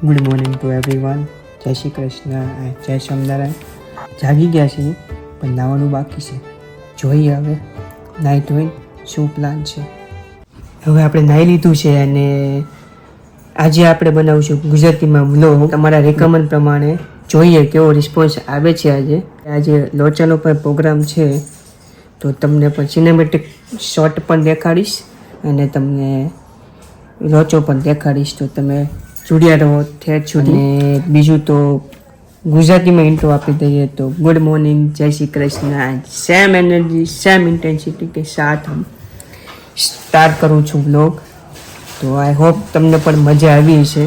Good morning two everyone જય શ્રી કૃષ્ણ. જય સ્વામિનારાયણ. જાગી ગયા છીએ, પણ નાવાનું બાકી છે. જોઈએ હવે નાઈ ધોઈને શું પ્લાન છે. હવે આપણે નાહી લીધું છે અને આજે આપણે બનાવશું ગુજરાતીમાં વ્લોગ તમારા રેકમેન્ડ પ્રમાણે જોઈએ કેવો રિસ્પોન્સ આવે છે આજે. આજે લોચાનો પણ પ્રોગ્રામ છે, તો તમને પણ સિનેમેટિક શોટ પણ દેખાડીશ અને તમને લોચો પણ દેખાડીશ. તો તમે રહો ઠેર સુધી અને બીજું તો ગુજરાતીમાં ઇન્ટ્રો આપી દઈએ તો ગુડ મોર્નિંગ જય Shri Krishna same energy same intensity કે સાથ હું સ્ટાર્ટ કરું છું બ્લોગ તો આઈ હોપ તમને પણ મજા આવી છે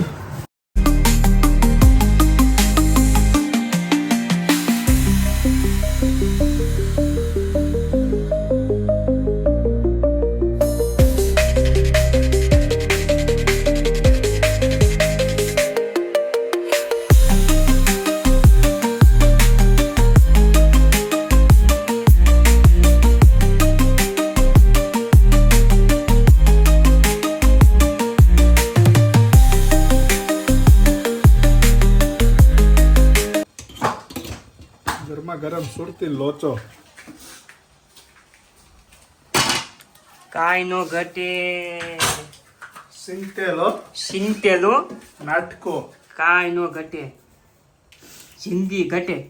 સુરતી લોચો. કાંઈ નો ઘટે. સિંતેલો. સિંતેલો? નાટકો. કાંઈ નો ઘટે. જિંદગી ઘટે.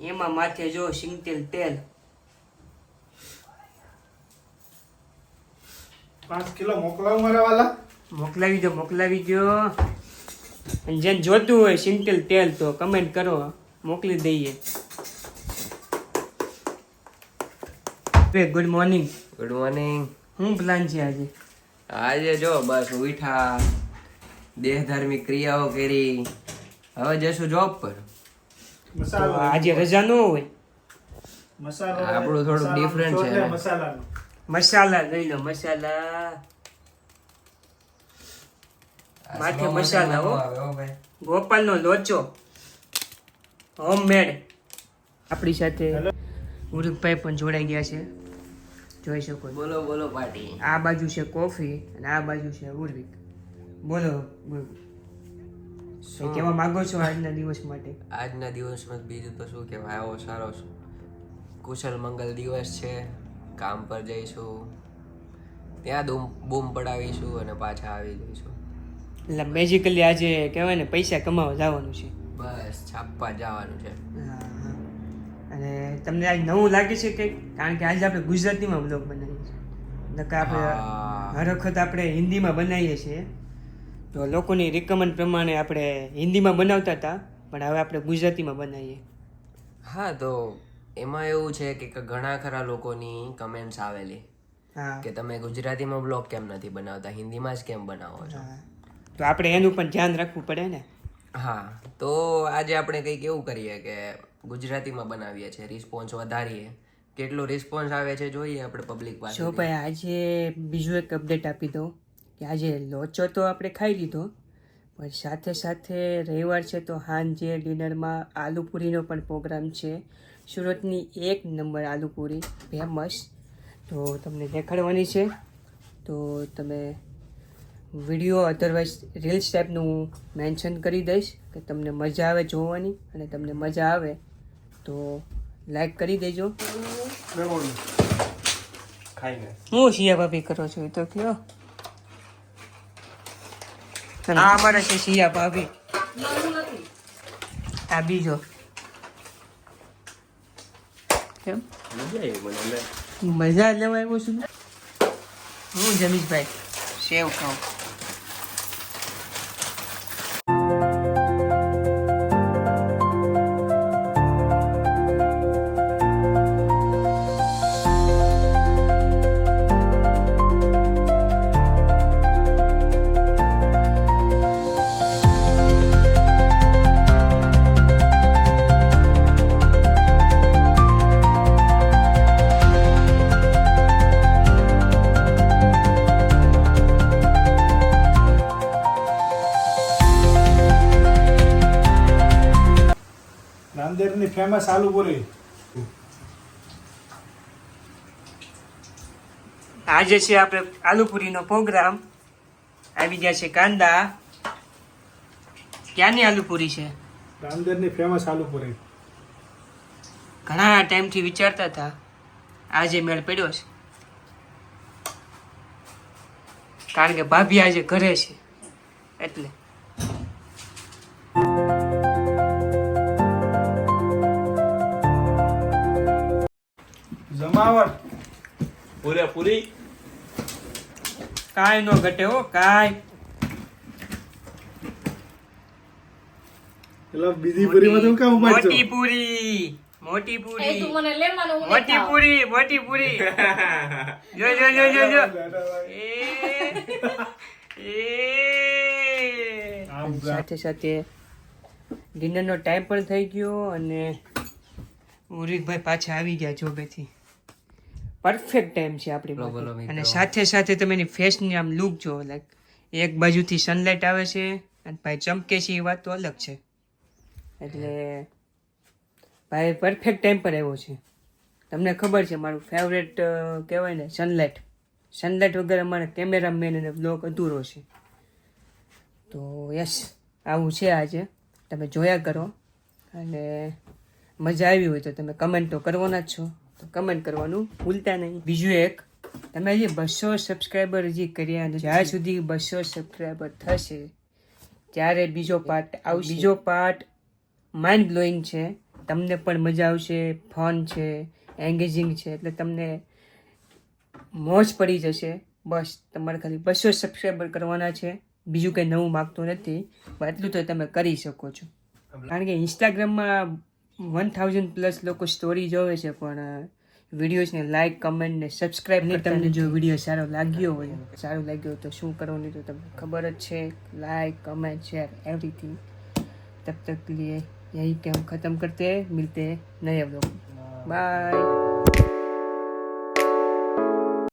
એમાં માથે જો સિંગતેલ તેલ. પાંચ કિલો મોકલાવ મારા વાલા? મોકલાવી દો મોકલાવી દો. અને જેને જોતું હોય સિંગતેલ તેલ તો કમેન્ટ કરો. મોકલી દઈએ. ગુડ મોર્નિંગ ગુડ મોર્નિંગ શું પ્લાન છે આજે? આજે જો બસ ઉઠા દેહ ધાર્મિક ક્રિયાઓ કરી. હવે જશું જોબ પર. આજે રજા ન હોય? મસાલો આપણું થોડું ડિફરન્ટ છે મસાલા લઈ લો મસાલા. માથે મસાલા હો. આવે હો ભાઈ. ગોપાલનો લોચો. હોમમેડ આપણી સાથે ઉરુકભાઈ પણ જોડાઈ ગયા છે. જોઈ શકો બોલો બોલો પાટી આ બાજુ છે કોફી અને આ બાજુ છે ઉર્વિક બોલો શું? કહેવા માંગો છો આજના દિવસ માટે? આજના દિવસમાં બીજું તો શું કહેવાય? આવો સારો કુશલ મંગલ દિવસ છે. કામ પર જઈશું. ત્યાં ધૂમ બૂમ પડાવીશું અને પાછા આવી જઈશું. એટલે બેઝિકલી આજે કહેવાય ને પૈસા કમાવા જવાનું છે. બસ છાપવા જવાનું છે. અને તમને આજ નવું લાગે છે કે કારણ કે આજે આપણે ગુજરાતીમાં બ્લોગ બનાવીએ છીએ. નકર આપણે હર વખત આપણે હિન્દીમાં બનાવીએ છીએ. તો લોકોની રિકમેન્ડ પ્રમાણે આપણે હિન્દીમાં બનાવતા હતા પણ હવે આપણે ગુજરાતીમાં બનાવીએ. હા તો એમાં એવું છે કે ઘણા ખરા લોકોની કમેન્ટ્સ આવેલી હા. કે તમે ગુજરાતીમાં બ્લોગ કેમ નથી બનાવતા? હિન્દીમાં જ કેમ બનાવો છો? તો આપણે એનું પણ ધ્યાન રાખવું પડે ને. હા, તો આજે આપણે કંઈક એવું કરીએ કે ગુજરાતીમાં બનાવીએ છીએ રિસ્પોન્સ વધારીએ. કેટલો રિસ્પોન્સ આવે છે જોઈએ આપણે પબ્લિક પાસે જો ભાઈ, આજે બીજું એક અપડેટ આપી દઉં કે આજે લોચો તો આપણે ખાઈ લીધો, પણ સાથે સાથે રવિવાર છે તો સાંજે ડિનરમાં આલુપૂરીનો પણ પ્રોગ્રામ છે. સુરતની એક નંબર આલુપૂરી ફેમસ તો તમને દેખાડવાની છે. તો તમે વીડિયો અધરવાઇઝ રીલ્સ ટાઈપનું હું મેન્શન કરી દઈશ કે તમને મજા આવે જોવાની અને તમને મજા આવે તો લાઈક કરી દેજો. હું શિયા ભાભી કરો છો એ તો કયો? આ અમારા છે શિયા ભાભી. આ બીજો. કેમ? મજા લેવા આવ્યો છું હું જમીશભાઈ સેવ ખાઉં નાંદેડની ફેમસ આલુપુરી આજે છે આપણે આલુપુરીનો પ્રોગ્રામ. આવી ગયા છે કાંદા. ક્યાંની આલુપુરી છે? રામદેવની ફેમસ આલુપુરી. ઘણા ટાઈમથી વિચારતા હતા. આજે મેળ પડ્યો છે. કારણ કે ભાભી આજે ઘરે છે. એટલે જમાવટ. પૂરેપૂરી. કાંઈ નો ઘટે હો કાંઈ. પેલા બીજી પૂરીમાં તમે કામ ઉપાડ મોટી પૂરી મોટી એ તું મને લે મને હું મોટી પૂરી મોટી પૂરી. જો જો જો જો જો. એ સાથે સાથે ડિનરનો ટાઈમ પણ થઈ ગયો અને ઉરીકભાઈ પાછા આવી ગયા જોબેથી પરફેક્ટ ટાઈમ છે આપણી. અને સાથે સાથે તમે એની ફેસની આમ લુક જો લાઈક એક બાજુથી સનલાઇટ આવે છે અને ભાઈ ચમકે છે એ વાત તો અલગ છે. એટલે ભાઈ પરફેક્ટ ટાઈમ પર આવ્યો છે. તમને ખબર છે મારું ફેવરેટ કહેવાય ને સનલાઇટ સનલાઇટ વગર અમારે કેમેરામેન અને બ્લોગ અધૂરો છે. તો યસ આવું છે આજે. તમે જોયા કરો. અને મજા આવી હોય તો તમે કમેન્ટ તો કરવાના જ છો. તો કમેન્ટ કરવાનું ભૂલતા નહીં. બીજું એક તમે જે બસો સબસ્ક્રાઈબર હજી કર્યા જ્યાં સુધી બસો સબસ્ક્રાઈબર થશે ત્યારે બીજો પાર્ટ આવશે. બીજો પાર્ટ માઇન્ડ બ્લોઈંગ છે. તમને પણ મજા આવશે ફન છે એન્ગેજિંગ છે એટલે તમને મોજ પડી જશે. બસ તમારે ખાલી બસો સબસ્ક્રાઈબર કરવાના છે. બીજું કંઈ નવું માગતું નથી. પણ એટલું તો તમે કરી શકો છો. કારણ કે ઇન્સ્ટાગ્રામમાં વન થાઉઝન્ડ પ્લસ લોકો સ્ટોરી જોવે છે પણ વિડીયોઝને લાઇક કમેન્ટ ને સબસ્ક્રાઈબ નહીં તમને જો વીડિયો સારો લાગ્યો હોય સારો લાગ્યો તો શું કરવાનું તો તમને ખબર જ છે. લાઈક કમેન્ટ શેર એવરીથિંગ તબ તક લીએ યહી કે હમ ખતમ કરતે મિલતે નયે વ્લોગ બાય